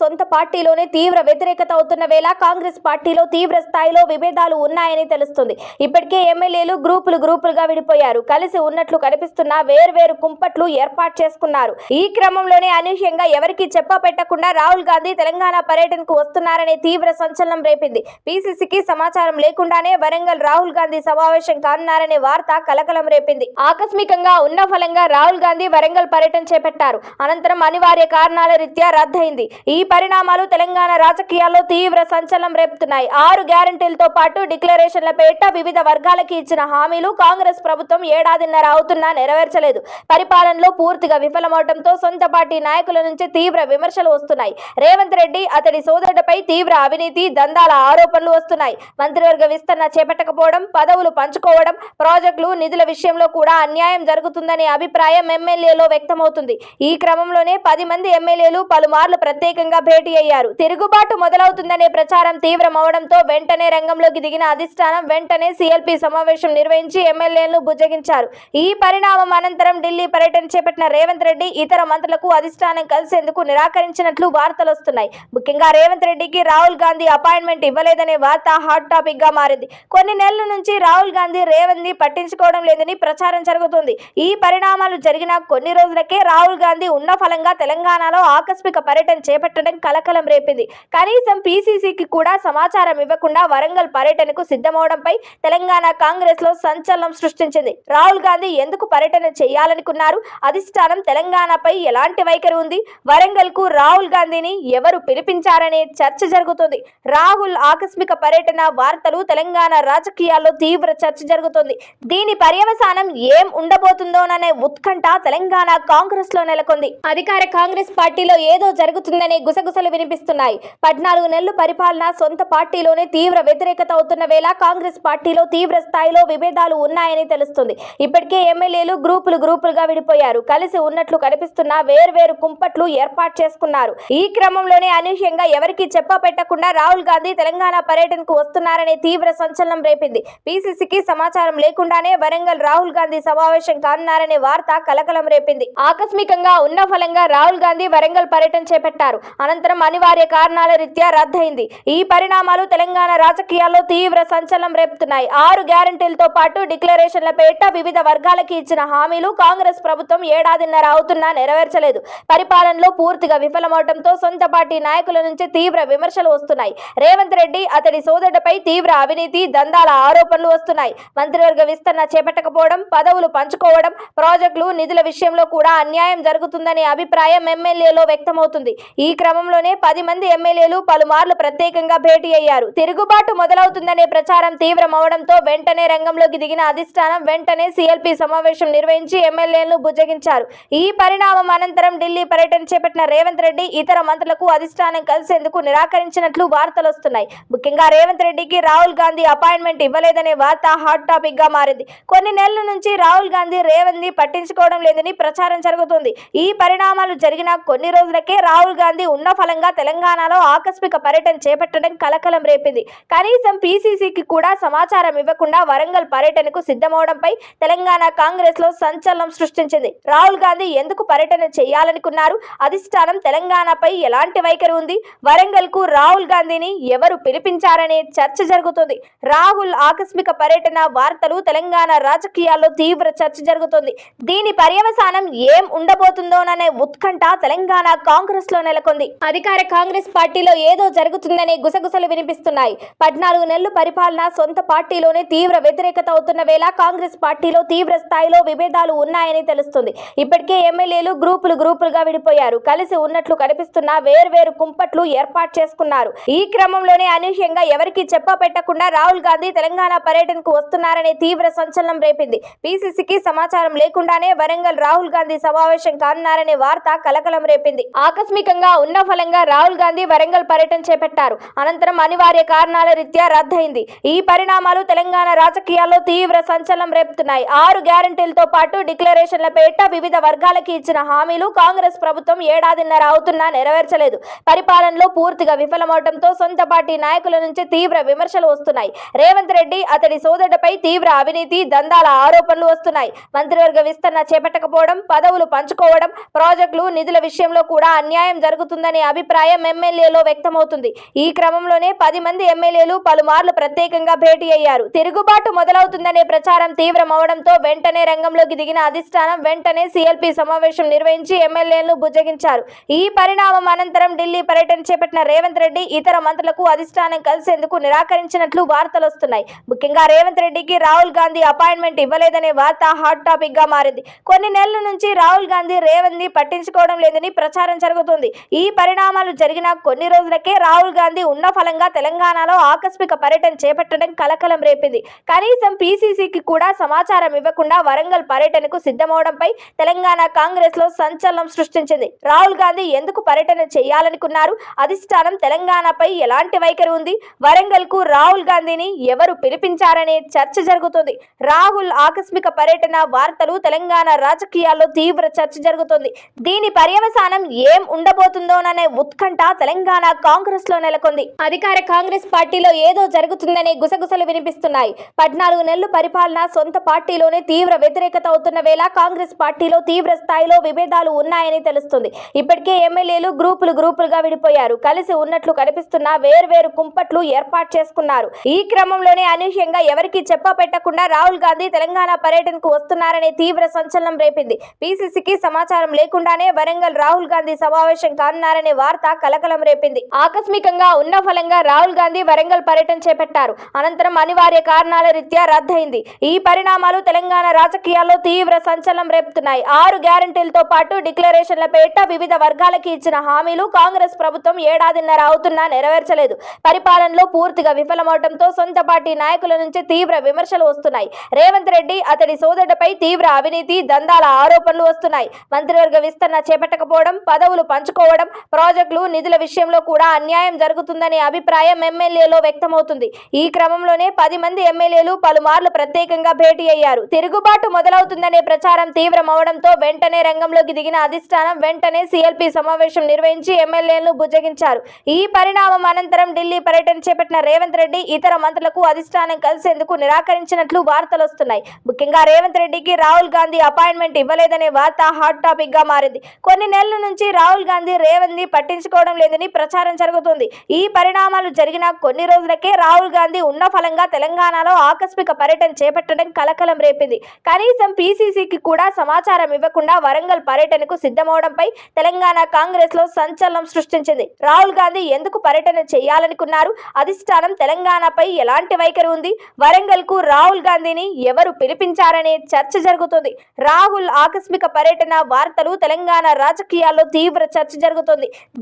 సొంత పార్టీలోనే తీవ్ర వ్యతిరేకత అవుతున్న వేళ కాంగ్రెస్ పార్టీలో తీవ్ర స్థాయిలో విభేదాలు ఉన్నాయని తెలుస్తుంది. ఇప్పటికే ఎమ్మెల్యేలు గ్రూపులు గ్రూపులుగా విడిపోయారు. కలిసి ఉన్నట్లు కనిపిస్తున్న వేర్వేరు కుంపట్లు ఏర్పాటు చేసుకున్నారు. ఈ క్రమంలోనే అనూహ్యంగా ఎవరికి చెప్ప పెట్టకుండా రాహుల్ గాంధీ తెలంగాణ పర్యటనకు వస్తున్నారనే తీవ్ర సంచలనం రేపింది. పీసీసీకి సమాచారం లేకుండానే వరంగల్ రాహుల్ గాంధీ సమావేశం కానున్నారనే వార్త కలకలం రేపింది. ఆకస్మికంగా ఉన్న ఫలంగా రాహుల్ గాంధీ వరంగల్ పర్యటన చేపట్టారు. అనంతరం అనివార్య కారణాల రీత్యా రద్దయింది. ఈ పరిణామాలు తెలంగాణ రాజకీయాల్లో తీవ్ర సంచలనం రేపుతున్నాయి. ఆరు గ్యారంటీలతో పాటు డిక్లరేషన్ల పేట వివిధ వర్గాలకి ఇచ్చిన హామీలు కాంగ్రెస్ ప్రభుత్వం ఏడాదిన్నర అవుతున్నా నెరవేర్చలేదు. పరిపాలనలో పూర్తిగా విఫలమవడంతో సొంత పార్టీ నాయకుల నుంచి తీవ్ర విమర్శలు వస్తున్నాయి. రేవంత్ రెడ్డి అతడి సోదరుడిపై తీవ్ర అవినీతి దందాల ఆరోపణలు వస్తున్నాయి. మంత్రివర్గ విస్తరణ చేపట్టకపోవడం పదవులు పంచుకోవడం ప్రాజెక్టులు నిధుల విషయంలో కూడా అన్యాయం జరుగుతుందనే అభిప్రాయం ఎమ్మెల్యేలో వ్యక్తమవుతుంది. ఈ క్రమంలోనే పది మంది ఎమ్మెల్యేలు పలుమార్లు ప్రత్యేకంగా భేటీ అయ్యారు. తిరుగుబాటు మొదలవుతుందనే ప్రచారం తీవ్రమవడంతో వెంటనే రంగంలోకి దిగిన అధిష్టానం వెంటనే సిఎల్పి సమావేశం నిర్వహించి ఎమ్మెల్యేలను బుజ్జగించారు ఈ పరిణామం అనంతరం ఢిల్లీ పర్యటన చేపట్టిన రేవంత్ రెడ్డి ఇతర మంత్రులకు అధిష్టానం కలిసేందుకు నిరాకరించినట్లు వార్తలు వస్తున్నాయి. ముఖ్యంగా రేవంత్ రెడ్డికి రాహుల్ గాంధీ అపాయింట్మెంట్ ఇవ్వలేదనే వార్త హాట్ టాపిక్గా మారింది. కొన్ని నెలల నుంచి రాహుల్ గాంధీ రేవంత్ని పట్టించుకోవడం లేదని ప్రచారం జరుగుతుంది. ఈ పరిణామాలు జరిగిన కొన్ని రోజులకే రాహుల్ గాంధీ ఉన్న ఫలంగా తెలంగాణలో ఆకస్మిక పర్యటన చేపట్టడం కలకలం రేపింది. కనీసం పీసీసీకి కూడా సమాచారం ఇవ్వకుండా వరంగల్ పర్యటనకు సిద్ధమవడంపై తెలంగాణ కాంగ్రెస్లో సంచలనం సృష్టించింది. రాహుల్ గాంధీ ఎందుకు పర్యటన చేయాలనుకున్నారు? అధిష్టానం తెలంగాణపై ఎలాంటి వైఖరి ఉంది? వరంగల్కు రాహుల్ గాంధీని ఎవరు పిలిపించారనే చర్చ జరుగుతుంది. రాహుల్ ఆకస్మిక పర్యటన వార్తలు తెలంగాణ రాజకీయాల్లో తీవ్ర చర్చ జరుగుతుంది. దీని పర్యవసానం ఏం ఉండబోతుందోననే ఉత్కంఠ తెలంగాణ కాంగ్రెస్లో నెలకొంది. అధికార కాంగ్రెస్ పార్టీలో ఏదో జరుగుతుందనే గుసగుసలు వినిపిస్తున్నాయి. పద్నాలుగు నెలలు పరిపాలన సొంత పార్టీలోనే తీవ్ర వ్యతిరేకత అవుతున్న వేళ కాంగ్రెస్ పార్టీలో తీవ్ర స్థాయిలో విభేదాలు ఉన్నాయని తెలుస్తుంది. ఇప్పటికే ఎమ్మెల్యేలు గ్రూపులు గ్రూపులుగా విడిపోయారు. కలిసి ఉన్నట్లు కనిపిస్తున్న వేర్వేరు కుంపట్లు ఏర్పాటు చేసుకున్నారు. ఈ క్రమంలోనే అనూహ్యంగా ఎవరికి చెప్ప పెట్టకుండా రాహుల్ గాంధీ తెలంగాణ పర్యటనకు వస్తున్నారనే తీవ్ర సంచలనం రేపింది. పీసీసీకి సమాచారం లేకుండానే వరంగల్ రాహుల్ గాంధీ సమావేశం కానున్నారనే వార్త కలకలం రేపింది. ఆకస్మికంగా ఉన్న ఫలంగా రాహుల్ గాంధీ వరంగల్ పర్యటన చేపట్టారు. అనంతరం అనివార్య కారణాల రీత్యా రద్దయింది. ఈ పరిణామాలు తెలంగాణ రాజకీయాల్లో తీవ్ర సంచలనం రేపుతున్నాయి. ఆరు గ్యారంటీలతో పాటు డిక్లరేషన్ల పేట వివిధ వర్గాలకి ఇచ్చిన హామీలు కాంగ్రెస్ ప్రభుత్వం ఏడాదిన్నర అవుతున్నా నెరవేర్చలేదు. పరిపాలనలో పూర్తిగా విఫలమవడంతో సొంత పార్టీ నాయకుల నుంచి తీవ్ర విమర్శలు వస్తున్నాయి. రేవంత్ రెడ్డి అతడి సోదరుడిపై తీవ్ర అవినీతి దందాల ఆరోపణలు వస్తున్నాయి. మంత్రివర్గ విస్తరణ చేపట్టకపోవడం పదవులు పంచుకోవడం ప్రాజెక్టులు నిధుల విషయంలో కూడా అన్యాయం జరుగుతుందనే అభిప్రాయం ఎమ్మెల్యేలో వ్యక్తమవుతుంది. ఈ క్రమంలోనే పది మంది ఎమ్మెల్యేలు పలుమార్లు ప్రత్యేకంగా భేటీ అయ్యారు. తిరుగుబాటు మొదలవుతుందనే ప్రచారం తీవ్రమవడంతో వెంటనే రంగంలోకి దిగిన అధిష్టానం వెంటనే సిఎల్పి సమావేశం నిర్వహించి ఎమ్మెల్యేలను బుజ్జగించారు ఈ పరిణామం అనంతరం ఢిల్లీ పర్యటన చేపట్టిన రేవంత్ రెడ్డి ఇతర మంత్రులకు అధిష్టానం కలిసేందుకు నిరాకరించినట్లు వార్తలు వస్తున్నాయి. ముఖ్యంగా రేవంత్ రెడ్డికి రాహుల్ గాంధీ అపాయింట్మెంట్ ఇవ్వలేదనే వార్త హాట్ టాపిక్గా మారింది. కొన్ని నెలల నుంచి రాహుల్ గాంధీ రేవంత్ని పట్టించుకోవడం లేదని ప్రచారం జరుగుతుంది. ఈ పరిణామాలు జరిగిన కొన్ని రోజులకే రాహుల్ గాంధీ ఉన్న ఫలంగా తెలంగాణలో ఆకస్మిక పర్యటన చేపట్టడం కలకలం రేపింది. కనీసం పీసీసీకి కూడా సమాచారం ఇవ్వకుండా వరంగల్ పర్యటనకు సిద్ధమవడంపై తెలంగాణ కాంగ్రెస్లో సంచలనం సృష్టించింది. రాహుల్ గాంధీ ఎందుకు పర్యటన చేయాలనుకున్నారు? అధిష్టానం తెలంగాణపై ఎలాంటి వైఖరి ఉంది? వరంగల్కు రాహుల్ గాంధీని ఎవరు పిలిపించారనే చర్చ జరుగుతుంది. రాహుల్ ఆకస్మిక పర్యటన వార్తలు తెలంగాణ రాజకీయాల్లో తీవ్ర చర్చ జరుగుతుంది. దీని పర్యవసానం ఏం ఉండబోతుందోననే ఉత్కంఠ తెలంగాణ కాంగ్రెస్లో నెలకొంది. అధికార కాంగ్రెస్ పార్టీలో ఏదో జరుగుతుందనే గుసగుసలు వినిపిస్తున్నాయి. పద్నాలుగు నెలలు పరిపాలన సొంత పార్టీలోనే తీవ్ర వ్యతిరేకత అవుతున్న వేళ కాంగ్రెస్ పార్టీలో తీవ్ర స్థాయిలో విభేదాలు ఉన్నాయని తెలుస్తుంది. ఇప్పటికే ఎమ్మెల్యేలు గ్రూపులు గ్రూపులుగా విడిపోయారు. కలిసి ఉన్నట్లు కనిపిస్తున్న వేర్వేరు కుంపట్లు ఏర్పాటు చేసుకున్నారు. ఈ క్రమంలోనే అనూహ్యంగా ఎవరికి చెప్ప పెట్టకుండా రాహుల్ గాంధీ తెలంగాణ పర్యటనకు వస్తున్నారనే తీవ్ర సంచలనం రేపింది. పీసీసీకి సమాచారం లేకుండానే వరంగల్ రాహుల్ గాంధీ సమావేశం కానున్నారనే వార్త కలకలం రేపింది. ఆకస్మికంగా ఉన్న ఫలంగా రాహుల్ గాంధీ వరంగల్ పర్యటన చేపట్టారు. అనంతరం అనివార్య కారణాల రీత్యా రద్దయింది. ఈ పరిణామాలు తెలంగాణ రాజకీయాల్లో తీవ్ర సంచలనం రేపుతున్నాయి. ఆరు గ్యారంటీలతో పాటు డిక్లరేషన్ల పేట వివిధ వర్గాలకి ఇచ్చిన హామీలు కాంగ్రెస్ ప్రభుత్వం ఏడాదిన్నర అవుతున్నా నెరవేర్చలేదు. పరిపాలనలో పూర్తిగా విఫలమవడంతో సొంత పార్టీ నాయకుల నుంచి తీవ్ర విమర్శలు వస్తున్నాయి. రేవంత్ రెడ్డి అతడి సోదరుడిపై తీవ్ర అవినీతి దందాల ఆరోపణలు వస్తున్నాయి. మంత్రివర్గ విస్తరణ చేపట్టకపోవడం పదవులు పంచుకోవడం ప్రాజెక్టులు నిధుల విషయంలో కూడా అన్యాయం జరుగుతుంది జరుగుతుందనే అభిప్రాయం ఎమ్మెల్యేలో వ్యక్తమవుతుంది. ఈ క్రమంలోనే పది మంది ఎమ్మెల్యేలు పలుమార్లు ప్రత్యేకంగా భేటీ అయ్యారు. తిరుగుబాటు మొదలవుతుందనే ప్రచారం తీవ్రమవడంతో వెంటనే రంగంలోకి దిగిన అధిష్టానం వెంటనే సిఎల్పి సమావేశం నిర్వహించి ఎమ్మెల్యేలను బుజ్జగించారు ఈ పరిణామం అనంతరం ఢిల్లీ పర్యటన చేపట్టిన రేవంత్ రెడ్డి ఇతర మంత్రులకు అధిష్టానం కలిసేందుకు నిరాకరించినట్లు వార్తలు వస్తున్నాయి. ముఖ్యంగా రేవంత్ రెడ్డికి రాహుల్ గాంధీ అపాయింట్మెంట్ ఇవ్వలేదనే వార్త హాట్ టాపిక్గా మారింది. కొన్ని నెలల నుంచి రాహుల్ గాంధీ రేవంత్ని పట్టించుకోవడం లేదని ప్రచారం జరుగుతుంది. ఈ ఈ పరిణామాలు జరిగిన కొన్ని రోజులకే రాహుల్ గాంధీ ఉన్న ఫలంగా తెలంగాణలో ఆకస్మిక పర్యటన చేపట్టడం కలకలం రేపింది. కనీసం పీసీసీకి కూడా సమాచారం ఇవ్వకుండా వరంగల్ పర్యటనకు సిద్ధమవడంపై తెలంగాణ కాంగ్రెస్లో సంచలనం సృష్టించింది. రాహుల్ గాంధీ ఎందుకు పర్యటన చేయాలనుకున్నారు? అధిష్టానం తెలంగాణపై ఎలాంటి వైఖరి ఉంది? వరంగల్కు రాహుల్ గాంధీని ఎవరు పిలిపించారనే చర్చ జరుగుతుంది. రాహుల్ ఆకస్మిక పర్యటన వార్తలు తెలంగాణ రాజకీయాల్లో తీవ్ర చర్చ జరుగుతుంది. దీని పర్యవసానం ఏం ఉండబోతుందో ఉండబోతుందోననే ఉత్కంఠ తెలంగాణ కాంగ్రెస్లో నెలకొంది. అధికార కాంగ్రెస్ పార్టీలో ఏదో జరుగుతుందనే గుసగుసలు వినిపిస్తున్నాయి. పద్నాలుగు నెలలు పరిపాలన సొంత పార్టీలోనే తీవ్ర వ్యతిరేకత అవుతున్న వేళ కాంగ్రెస్ పార్టీలో తీవ్ర స్థాయిలో విభేదాలు ఉన్నాయని తెలుస్తుంది. ఇప్పటికే ఎమ్మెల్యేలు గ్రూపులు గ్రూపులుగా విడిపోయారు. కలిసి ఉన్నట్లు కనిపిస్తున్న వేర్వేరు కుంపట్లు ఏర్పాటు చేసుకున్నారు. ఈ క్రమంలోనే అనూహ్యంగా ఎవరికి చెప్ప పెట్టకుండా రాహుల్ గాంధీ తెలంగాణ పర్యటనకు వస్తున్నారనే తీవ్ర సంచలనం రేపింది. పిసిసికి సమాచారం లేకుండానే వరంగల్ రాహుల్ గాంధీ సమావేశం కానున్నారనే వార్త కలకలం రేపింది. ఆకస్మికంగా ఉన్న ఫలంగా రాహుల్ గాంధీ వరంగల్ పర్యటన చేపట్టారు. అనంతరం అనివార్య కారణాల రీత్యా రద్దయింది. ఈ పరిణామాలు తెలంగాణ రాజకీయాల్లో తీవ్ర సంచలనం రేపుతున్నాయి. ఆరు గ్యారంటీలతో పాటు డిక్లరేషన్ల పేట వివిధ వర్గాలకి ఇచ్చిన హామీలు కాంగ్రెస్ ప్రభుత్వం ఏడాదిన్నర అవుతున్నా నెరవేర్చలేదు. పరిపాలనలో పూర్తిగా విఫలమవడంతో సొంత పార్టీ నాయకుల నుంచి తీవ్ర విమర్శలు వస్తున్నాయి. రేవంత్ రెడ్డి అతడి సోదరుడిపై తీవ్ర అవినీతి దందాల ఆరోపణలు వస్తున్నాయి. మంత్రివర్గ విస్తరణ చేపట్టకపోవడం పదవులు పంచుకోవడం ప్రాజెక్టులు నిధుల విషయంలో కూడా అన్యాయం జరుగుతుందనే అభిప్రాయం ఎమ్మెల్యేలో వ్యక్తమవుతుంది. ఈ క్రమంలోనే పది మంది ఎమ్మెల్యేలు పలుమార్లు ప్రత్యేకంగా భేటీ అయ్యారు. తిరుగుబాటు మొదలవుతుందనే ప్రచారం తీవ్రమవడంతో వెంటనే రంగంలోకి దిగిన అధిష్టానం వెంటనే సిఎల్పి సమావేశం నిర్వహించి ఎమ్మెల్యేలను బుజ్జగించారు ఈ పరిణామం అనంతరం ఢిల్లీ పర్యటన చేపట్టిన రేవంత్ రెడ్డి ఇతర మంత్రులకు అధిష్టానం కలిసేందుకు నిరాకరించినట్లు వార్తలు వస్తున్నాయి. ముఖ్యంగా రేవంత్ రెడ్డికి రాహుల్ గాంధీ అపాయింట్మెంట్ ఇవ్వలేదనే వార్త హాట్ టాపిక్గా మారింది. కొన్ని నెలల నుంచి రాహుల్ గాంధీ రేవంత్ ని పట్టించుకోవడం లేదని ప్రచారం జరుగుతుంది. ఈ పరిణామాలు జరిగిన కొన్ని రోజులకే రాహుల్ గాంధీ ఉన్న ఫలంగా తెలంగాణలో ఆకస్మిక పర్యటన చేపట్టడం కలకలం రేపింది. కనీసం పీసీసీకి కూడా సమాచారం ఇవ్వకుండా వరంగల్ పర్యటనకు సిద్ధమవడంపై తెలంగాణ కాంగ్రెస్లో సంచలనం సృష్టించింది. రాహుల్ గాంధీ ఎందుకు పర్యటన చేయాలనుకున్నారు? అధిష్టానం తెలంగాణపై ఎలాంటి వైఖరి ఉంది? వరంగల్కు రాహుల్ గాంధీని ఎవరు పిలిపించారనే చర్చ జరుగుతుంది. రాహుల్ ఆకస్మిక పర్యటన వార్తలు తెలంగాణ రాజకీయాల్లో తీవ్ర చర్చ జరుగుతుంది.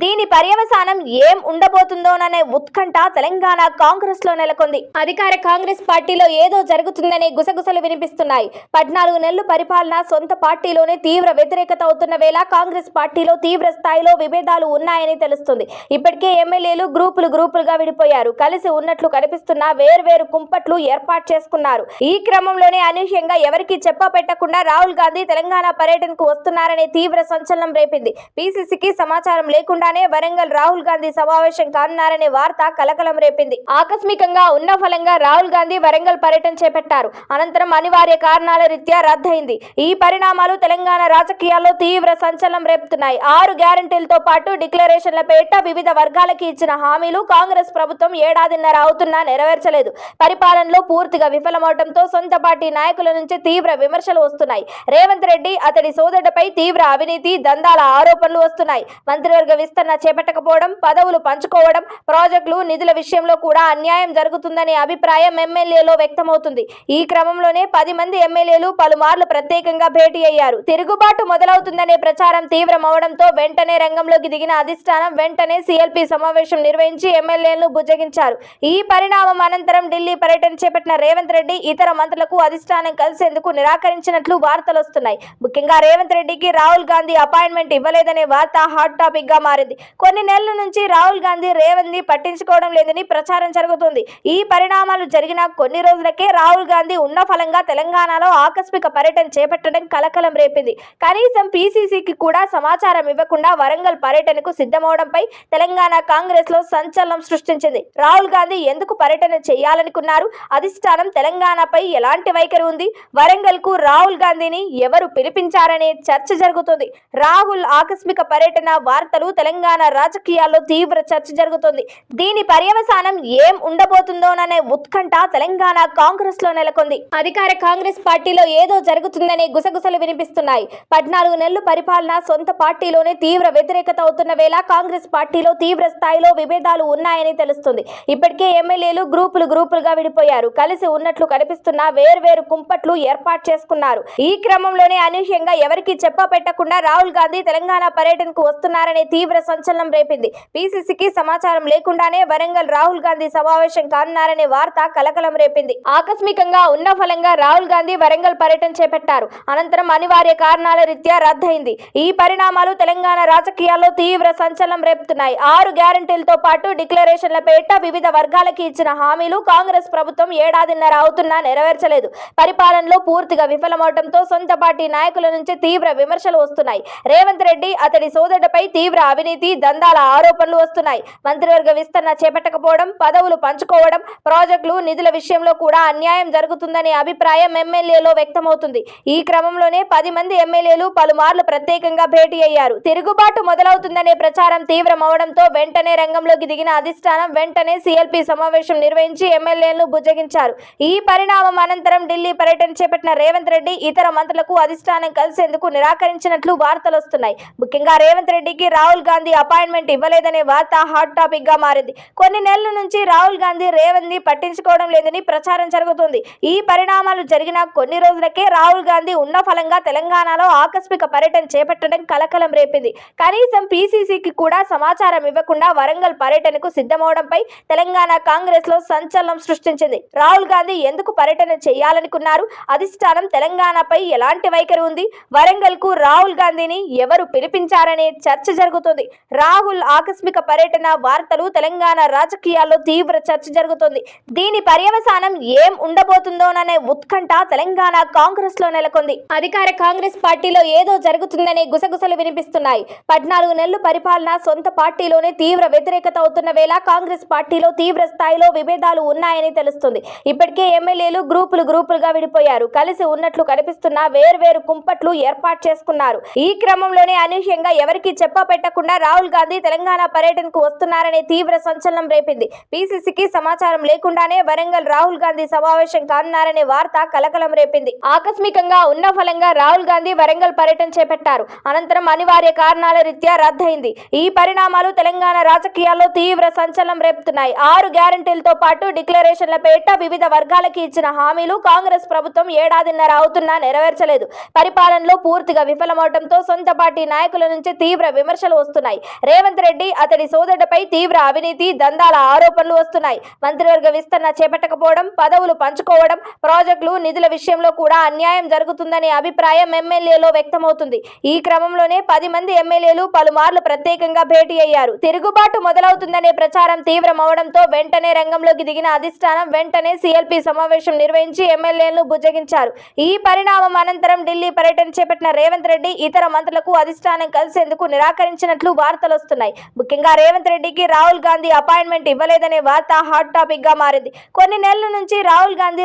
దీని పర్యవసానం ఏం ఉండబోతుందోననే ఉత్కంఠ తెలంగాణ కాంగ్రెస్లో నెలకొంది. అధికార కాంగ్రెస్ పార్టీలో ఏదో జరుగుతుందనే గుసగుసలు వినిపిస్తున్నాయి. పద్నాలుగు నెలలు పరిపాలన సొంత పార్టీలోనే తీవ్ర వ్యతిరేకత అవుతున్న వేళ కాంగ్రెస్ పార్టీలో తీవ్ర స్థాయిలో విభేదాలు ఉన్నాయని తెలుస్తుంది. ఇప్పటికే ఎమ్మెల్యేలు గ్రూపులు గ్రూపులుగా విడిపోయారు. కలిసి ఉన్నట్లు కనిపిస్తున్న వేర్వేరు కుంపట్లు ఏర్పాటు చేసుకున్నారు. ఈ క్రమంలోనే అనూహ్యంగా ఎవరికి చెప్ప పెట్టకుండా రాహుల్ గాంధీ తెలంగాణ పర్యటనకు వస్తున్నారనే తీవ్ర సంచలనం రేపింది. పిసిసికి సమాచారం లేకుండానే వరంగల్ రాహుల్ గాంధీ సమావేశం కానున్నారనే వార్త కలకలం రేపింది. ఆకస్మికంగా ఉన్న ఫలంగా రాహుల్ గాంధీ వరంగల్ పర్యటన చేపట్టారు. అనంతరం అనివార్య కారణాల రీత్యా రద్దయింది. ఈ పరిణామాలు తెలంగాణ రాజకీయాల్లో తీవ్ర సంచలనం రేపుతున్నాయి. ఆరు గ్యారంటీలతో పాటు డిక్లరేషన్ల పేట వివిధ వర్గాలకి ఇచ్చిన హామీలు కాంగ్రెస్ ప్రభుత్వం ఏడాదిన్నర అవుతున్నా నెరవేర్చలేదు. పరిపాలనలో పూర్తిగా విఫలమవడంతో సొంత పార్టీ నాయకుల నుంచి తీవ్ర విమర్శలు వస్తున్నాయి. రేవంత్ రెడ్డి అతడి సోదరుడిపై తీవ్ర అవినీతి దందాల ఆరోపణలు వస్తున్నాయి. మంత్రివర్గ విస్తరణ చేపట్టకపోవడం పదవులు పంచుకోవడం ప్రాజెక్టులు నిధుల విషయంలో కూడా అన్యాయం జరుగుతుందనే అభిప్రాయం ఎమ్మెల్యేలో వ్యక్తమవుతుంది. ఈ క్రమంలోనే పది మంది ఎమ్మెల్యేలు పలుమార్లు ప్రత్యేకంగా భేటీ అయ్యారు. తిరుగుబాటు మొదలవుతుందనే ప్రచారం తీవ్రమవడంతో వెంటనే రంగంలోకి దిగిన అధిష్టానం వెంటనే సిఎల్పి సమావేశం నిర్వహించి ఎమ్మెల్యేలను బుజ్జగించారు ఈ పరిణామం అనంతరం ఢిల్లీ పర్యటన చేపట్టిన రేవంత్ రెడ్డి ఇతర మంత్రులకు అధిష్టానం కలిసేందుకు నిరాకరించినట్లు వార్తలు వస్తున్నాయి ముఖ్యంగా రేవంత్ రెడ్డికి రాహుల్ గాంధీ అపాయింట్మెంట్ ఇవ్వలేదనే వార్త హాట్ టాప్ గా మారింది. కొన్ని నెలల నుంచి రాహుల్ గాంధీ రేవంత్ పట్టించుకోవడం లేదని ప్రచారం జరుగుతుంది. ఈ పరిణామాలు జరిగిన కొన్ని రోజులకే రాహుల్ గాంధీ ఉన్న ఫలంగా తెలంగాణలో ఆకస్మిక పర్యటన చేపట్టడం కలకలం రేపింది. కనీసం పీసీసీకి కూడా సమాచారం ఇవ్వకుండా వరంగల్ పర్యటనకు సిద్ధమవడంపై తెలంగాణ కాంగ్రెస్లో సంచలనం సృష్టించింది. రాహుల్ గాంధీ ఎందుకు పర్యటన చేయాలనుకున్నారు? అధిష్టానం తెలంగాణపై ఎలాంటి వైఖరి ఉంది? వరంగల్కు రాహుల్ గాంధీని ఎవరు పిలిపించారనే చర్చ జరుగుతుంది. రాహుల్ ఆకస్మిక పర్యటన వార్తలు తెలంగాణ రాజకీయాల్లో తీవ్ర చర్చ జరుగుతోంది. దీని పర్యవసానం ఏం ఉండబోతుందోననే ఉత్కంఠ తెలంగాణ కాంగ్రెస్లో నెలకొంది. అధికార కాంగ్రెస్ పార్టీలో ఏదో జరుగుతుందనే గుసగుసలు వినిపిస్తున్నాయి. పద్నాలుగు నెలలు పరిపాలన సొంత పార్టీలోనే తీవ్ర వ్యతిరేకత అవుతున్న వేళ కాంగ్రెస్ పార్టీలో తీవ్ర స్థాయిలో విభేదాలు ఉన్నాయని తెలుస్తుంది. ఇప్పటికే ఎమ్మెల్యేలు గ్రూపులు గ్రూపులుగా విడిపోయారు. కలిసి ఉన్నట్లు కనిపిస్తున్న వేర్వేరు కుంపట్లు ఏర్పాటు చేసుకున్నారు. ఈ క్రమంలోనే అనూహ్యంగా ఎవరికి చెప్ప పెట్టకుండా రాహుల్ గాంధీ తెలంగాణ పర్యటనకు వస్తున్నారని తీవ్ర సంచలనం రేపింది. పిసిసికి సమాచారం లేకుండానే వరంగల్ రాహుల్ గాంధీ సమావేశం కానున్నారనే వార్త కలకలం రేపింది. ఆకస్మికంగా ఉన్న ఫలంగా రాహుల్ గాంధీ వరంగల్ పర్యటన చేపట్టారు. అనంతరం అనివార్య కారణాల రీత్యా రద్దయింది. ఈ పరిణామాలు తెలంగాణ రాజకీయాల్లో తీవ్ర సంచలనం రేపుతున్నాయి. ఆరు గ్యారంటీలతో పాటు డిక్లరేషన్ల పేట వివిధ వర్గాలకి ఇచ్చిన హామీలు కాంగ్రెస్ ప్రభుత్వం ఏడాదిన్నర అవుతున్నా నెరవేర్చలేదు. పరిపాలనలో పూర్తిగా విఫలమవడంతో సొంత పార్టీ నాయకుల నుంచి తీవ్ర విమర్శలు వస్తున్నాయి. రేవంత్ రెడ్డి అతడి సోదరుడిపై తీవ్ర అవినీతి దందాల ఆరోపణలు వస్తున్నాయి. మంత్రివర్గ విస్తరణ చేపట్టకపోవడం పదవులు పంచుకోవడం ప్రాజెక్టులు నిధుల విషయంలో కూడా అన్యాయం జరుగుతుందనే అభిప్రాయం ఎమ్మెల్యేలో వ్యక్తమవుతుంది. ఈ క్రమంలోనే పది మంది ఎమ్మెల్యేలు పలుమార్లు ప్రత్యేకంగా భేటీ అయ్యారు. తిరుగుబాటు మొదలవుతుందనే ప్రచారం తీవ్రమవడంతో వెంటనే రంగంలోకి దిగిన అధిష్టానం వెంటనే సిఎల్పి సమావేశం నిర్వహించి ఎమ్మెల్యేలను బుజ్జగించారు ఈ పరిణామం అనంతరం ఢిల్లీ పర్యటన చేపట్టిన రేవంత్ రెడ్డి ఇతర మంత్రులకు అధిష్టానం కలిసేందుకు నిరాకరించినట్లు వార్తలు వస్తున్నాయి. ముఖ్యంగా రేవంత్ రెడ్డికి రాహుల్ గాంధీ అపాయింట్మెంట్ ఇవ్వలేదనే వార్త హాట్ టాపిక్గా మారింది. కొన్ని నెలల నుంచి రాహుల్ గాంధీ రేవంత్ని పట్టించుకోవడం లేదని ప్రచారం జరుగుతుంది. ఈ పరిణామాలు జరిగిన కొన్ని రోజులకే రాహుల్ గాంధీ ఉన్న ఫలంగా తెలంగాణలో ఆకస్మిక పర్యటన చేపట్టడం కలకలం రేపింది. కనీసం పీసీసీకి కూడా సమాచారం ఇవ్వకుండా వరంగల్ పర్యటనకు సిద్ధమవడంపై తెలంగాణ కాంగ్రెస్లో సంచలనం సృష్టించింది. రాహుల్ గాంధీ ఎందుకు పర్యటన చేయాలనుకున్నారు? అధిష్టానం తెలంగాణపై ఎలాంటి వైఖరి ఉంది? వరంగల్కు రాహుల్ గాంధీని ఎవరు పిలిపించారనే చర్చ జరుగుతుంది. రాహుల్ ఆకస్మిక పర్యటన వార్తలు తెలంగాణ రాజకీయాల్లో తీవ్ర చర్చ జరుగుతుంది. దీని పర్యవసానం ఏం ఉండబోతుందోననే ఉత్కంఠ తెలంగాణ కాంగ్రెస్లో నెలకొంది. అధికార కాంగ్రెస్ పార్టీలో ఏదో జరుగుతుందనే గుసగుసలు వినిపిస్తున్నాయి. పద్నాలుగు నెలలు పరిపాలన సొంత పార్టీలోనే తీవ్ర వ్యతిరేకత అవుతున్న వేళ కాంగ్రెస్ పార్టీలో తీవ్ర స్థాయిలో విభేదాలు ఉన్నాయని తెలుస్తుంది. ఇప్పటికే ఎమ్మెల్యేలు గ్రూపులు గ్రూపులుగా విడిపోయారు. కలిసి ఉన్నట్లు కనిపిస్తున్న వేర్వేరు కుంపట్లు ఏర్పాటు చేసుకున్నారు. ఈ క్రమంలోనే అనూహ్యంగా ఎవరికి చెప్ప పెట్టకుండా రాహుల్ గాంధీ తెలంగాణ పర్యటనకు వస్తున్నారనే తీవ్ర సంచలనం రేపింది. పిసిసికి సమాచారం లేకుండానే వరంగల్ రాహుల్ గాంధీ సమావేశం కానున్నారనే వార్త కలకలం రేపింది. ఆకస్మికంగా ఉన్న ఫలంగా రాహుల్ గాంధీ వరంగల్ పర్యటన చేపట్టారు. అనంతరం అనివార్య కారణాల రీత్యా రద్దయింది. ఈ పరిణామాలు తెలంగాణ రాజకీయాల్లో తీవ్ర సంచలనం రేపుతున్నాయి. ఆరు గ్యారంటీలతో పాటు డిక్లరేషన్ల పేట వివిధ వర్గాలకి ఇచ్చిన హామీలు కాంగ్రెస్ ప్రభుత్వం ఏడాదిన్నర అవుతున్నా నెరవేర్చలేదు. పరిపాలనలో పూర్తిగా విఫలమవడంతో సొంత పార్టీ నాయకుల నుంచి తీవ్ర విమర్శలు వస్తున్నాయి. రేవంత్ రెడ్డి అతడి సోదరుడిపై తీవ్ర అవినీతి దందాల ఆరోపణలు వస్తున్నాయి. మంత్రివర్గ విస్తరణ చేపట్టకపోవడం పదవులు పంచుకోవడం ప్రాజెక్టులు నిధుల విషయంలో కూడా అన్యాయం జరుగుతుందనే అభిప్రాయం ఎమ్మెల్యేలో వ్యక్తమవుతుంది. ఈ క్రమంలోనే పది మంది ఎమ్మెల్యేలు పలుమార్లు ప్రత్యేకంగా భేటీ అయ్యారు. తిరుగుబాటు మొదలవుతుందనే ప్రచారం తీవ్రమవడంతో వెంటనే రంగంలోకి దిగిన అధిష్టానం వెంటనే సిఎల్పి సమావేశం నిర్వహించి ఎమ్మెల్యేలను బుజ్జగించారు ఈ పరిణామం అనంతరం ఢిల్లీ పర్యటన చేపట్టిన రేవంత్ రెడ్డి ఇతర మంత్రులకు అధిష్టానం కలిసేందుకు నిరాకరించినట్లు వార్తలు వస్తున్నాయి. ముఖ్యంగా రేవంత్ రెడ్డికి రాహుల్ గాంధీ అపాయింట్మెంట్ ఇవ్వలేదనే వార్త హాట్ టాపిక్గా మారింది. కొన్ని నెలల నుంచి రాహుల్ గాంధీ